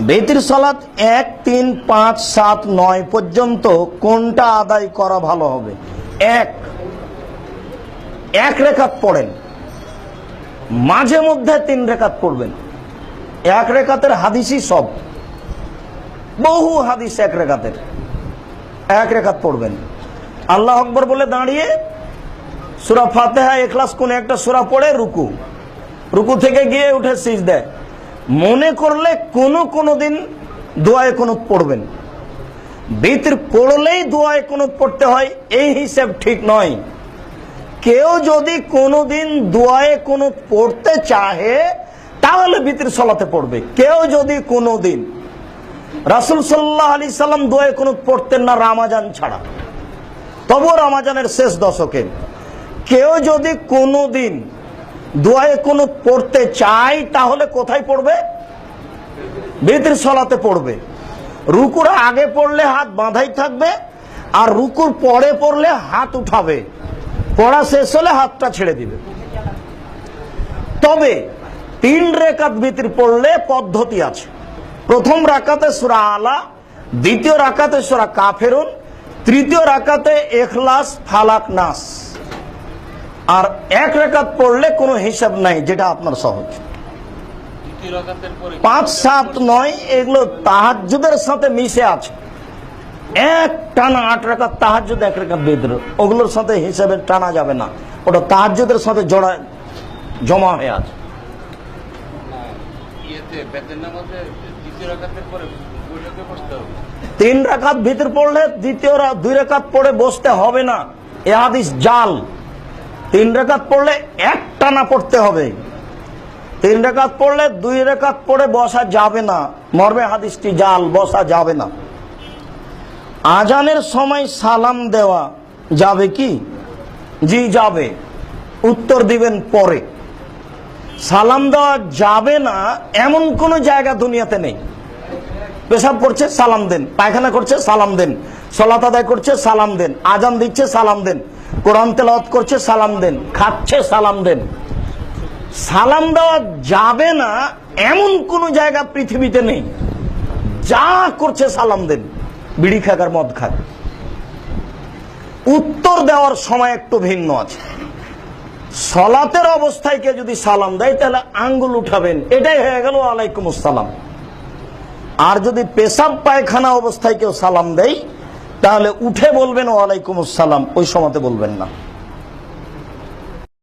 বেতির সলাৎ এক, তিন, পাঁচ, সাত, নয় পর্যন্ত কোনটা আদায় করা ভালো হবে? এক। এক রেখাত পড়েন। মাঝে মধ্যে তিন রেখাত পড়বেন। এক রেখাতের হাদিসই সব। বহু হাদিস এক রেখাতের। এক রেখাত পড়বেন। আল্লাহ আকবর বলে দাঁড়িয়ে সুরা ফাতেহা, এখলাস কোন একটা সুরা পড়ে, রুকু। রুকু থেকে গিয়ে উঠে সিজ দেয় মনে করলে কোনো কোনো দিন দোয়ায় কোনো পড়বেন। বিতির পড়লেই দোয়ায় কোনো পড়তে হয়, এই হিসাব ঠিক নয়। কেউ যদি কোনো দিন দোয়ায় কোনো পড়তে চাহে, তাহলে বিতির সলাতে পড়বে। কেউ যদি কোনো দিন রাসুল সাল্লাহ আলি সাল্লাম দোয়ায় কোনো পড়তেন না রামাজান ছাড়া, তবুও রামাজানের শেষ দশকে। কেউ যদি কোনোদিন দোয়ায় কোনো পড়তে চায় তাহলে কোথায় পড়বে? বিতির সলাতে পড়বে। রুকুর আগে পড়লে হাত বাঁধাই থাকবে, আর রুকুর পরে পড়লে হাত উঠাবে। পড়া শেষ হলে হাতটা ছেড়ে দিবে। তবে তিন রেখাত ভিতর পড়লে পদ্ধতি আছে। প্রথম রাকাতে সুরা আলা, দ্বিতীয় রাকাতে সুরা কাফেরুন, তৃতীয় রাকাতে এখলাস, ফালাক, নাস। আর এক রেখাত পড়লে কোনো হিসাব নাই যেটা আপনার সহজ। পাঁচ সাত নয় এগুলো তাহাজ্জুদের সাথে মিশে আছে। এক টানা আট রেখা তাহাজ্জুদ এক রেখা বেদর ওগুলোর সাথে হিসাবে টানা যাবে না। ওটা তাহাজ্জুদের সাথে জড়া জমা হয়ে আছে। হবে। তিন রাকাত ভিতর পড়লে দ্বিতীয় দুই রেখাত পড়ে বসতে হবে না। এ হাদিস জাল। তিন রেখাত পড়লে এক টানা পড়তে হবে। তিন রেখাত পড়লে দুই রেখাত পড়ে বসা যাবে না। মর্মে হাদিসটি, জাল, বসা যাবে না। আজানের সময় সালাম দেওয়া যাবে কি? জি, যাবে। উত্তর দিবেন পরে। সালাম দেওয়া যাবে না, এমন কোনো জায়গা দুনিয়াতে নেই। পেশাব করছে, সালাম দেন। পায়খানা করছে, সালাম দেন। সলাত আদায় করছে, সালাম দেন। আজান দিচ্ছে, সালাম দেন। কোরআন তেলাওয়াত করছে, সালাম দেন। খাচ্ছে, সালাম দেন। সালাম দেওয়া যাবে না এমন কোন জায়গা পৃথিবীতে নেই। যা করছে, সালাম দেন। বিড়ি খাক আর মদ খাক। উত্তর দেওয়ার সময় একটু ভিন্ন আছে। সলাতের অবস্থায় কে যদি সালাম দেয়, তাহলে আঙ্গুল উঠাবেন। এটাই হয়ে গেল আলাইকুম আসসালাম। আর যদি পেশাব পায়খানা অবস্থায় কেউ সালাম দেয়, তাহলে উঠে বলবেন, ওয়ালাইকুম আসসালাম। ওই সময়তে বলবেন না।